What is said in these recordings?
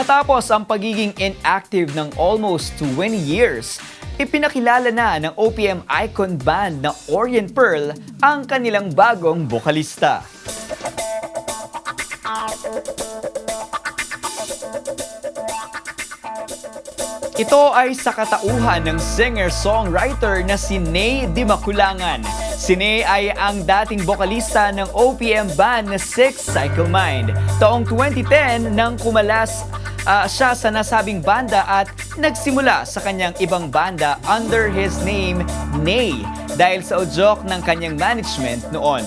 Matapos ang pagiging inactive ng almost 20 years, ipinakilala na ng OPM icon band na Orient Pearl ang kanilang bagong bokalista. Ito ay sa katauhan ng singer-songwriter na si Ney Dimakulangan. Si Ney ay ang dating bokalista ng OPM band na Six Cycle Mind. Taong 2010 nang kumalas ah, siya sa nasabing banda at nagsimula sa kanyang ibang banda under his name Ney dahil sa udyok ng kanyang management noon.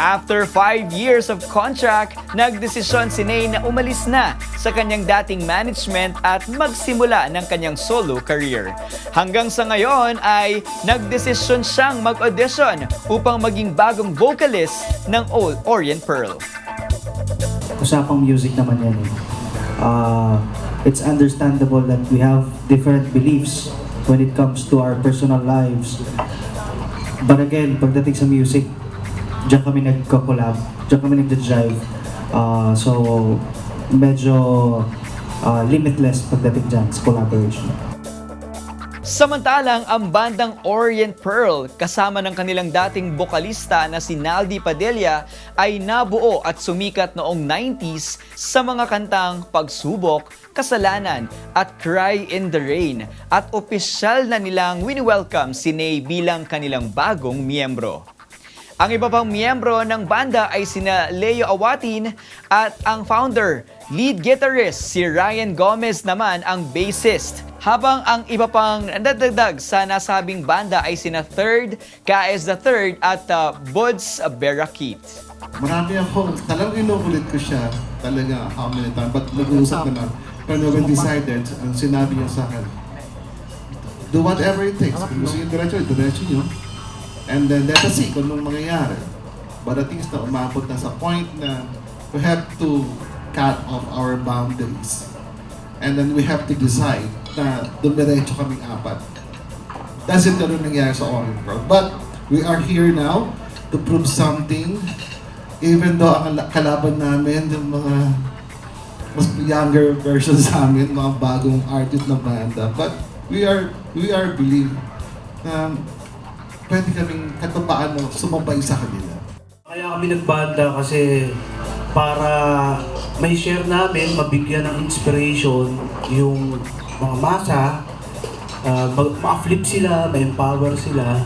After five years of contract, nagdesisyon si Ney na umalis na sa kanyang dating management at magsimula ng kanyang solo career. Hanggang sa ngayon ay nagdesisyon siyang mag-audition upang maging bagong vocalist ng Old Orient Pearl. usapang music naman yan eh. Uh, it's understandable that we have different beliefs when it comes to our personal lives. But again, pagdating sa music, diyan kami nagko-collab, diyan kami nagda-drive. Uh, so, medyo uh, limitless pagdating dyan sa collaboration. Samantalang ang bandang Orient Pearl kasama ng kanilang dating bokalista na si Naldi Padilla ay nabuo at sumikat noong 90s sa mga kantang Pagsubok, Kasalanan at Cry in the Rain at opisyal na nilang wini-welcome si Ney bilang kanilang bagong miyembro. Ang iba pang miyembro ng banda ay sina Leo Awatin at ang founder, lead guitarist si Ryan Gomez naman ang bassist. Habang ang iba pang nadagdag sa nasabing banda ay sina Third, KS the Third at uh, Buds Berakit. Marami ako, talagang inuulit ko siya talaga how many times, but nag-uusap na. Pero when decided, ang sinabi niya sa akin, do whatever it takes. Kung gusto yung diretso, diretso nyo. And then let us see kung anong mangyayari. But at least na umabot na sa point na we have to cut off our boundaries. And then we have to decide na dumiretso kaming apat. That's it ganun nangyari sa Orient Pro. But we are here now to prove something. Even though ang kalaban namin, yung mga mas younger versions sa amin, mga bagong artist na banda. But we are, we are believe na pwede kaming katapaan na sumabay sa kanila. Kaya kami nagbanda kasi para may share namin, mabigyan ng inspiration yung mga masa, uh, ma-flip sila, ma-empower sila.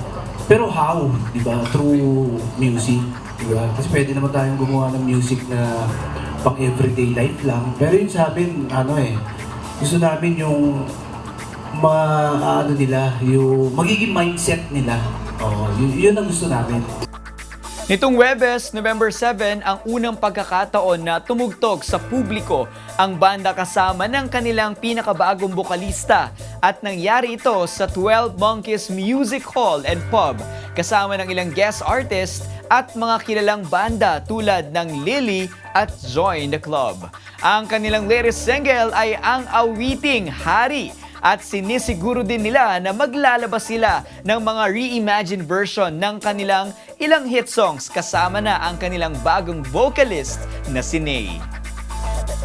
Pero how, di ba? Through music, di? Kasi pwede naman tayong gumawa ng music na pang everyday life lang. Pero yun sa ano eh, gusto namin yung ma ano nila, yung magiging mindset nila. Oh, yun, yun ang gusto namin. Nitong Webes, November 7, ang unang pagkakataon na tumugtog sa publiko ang banda kasama ng kanilang pinakabagong bokalista at nangyari ito sa 12 Monkeys Music Hall and Pub kasama ng ilang guest artist at mga kilalang banda tulad ng Lily at Join the Club. Ang kanilang latest single ay ang awiting Hari at sinisiguro din nila na maglalabas sila ng mga reimagined version ng kanilang ilang hit songs kasama na ang kanilang bagong vocalist na si Ney.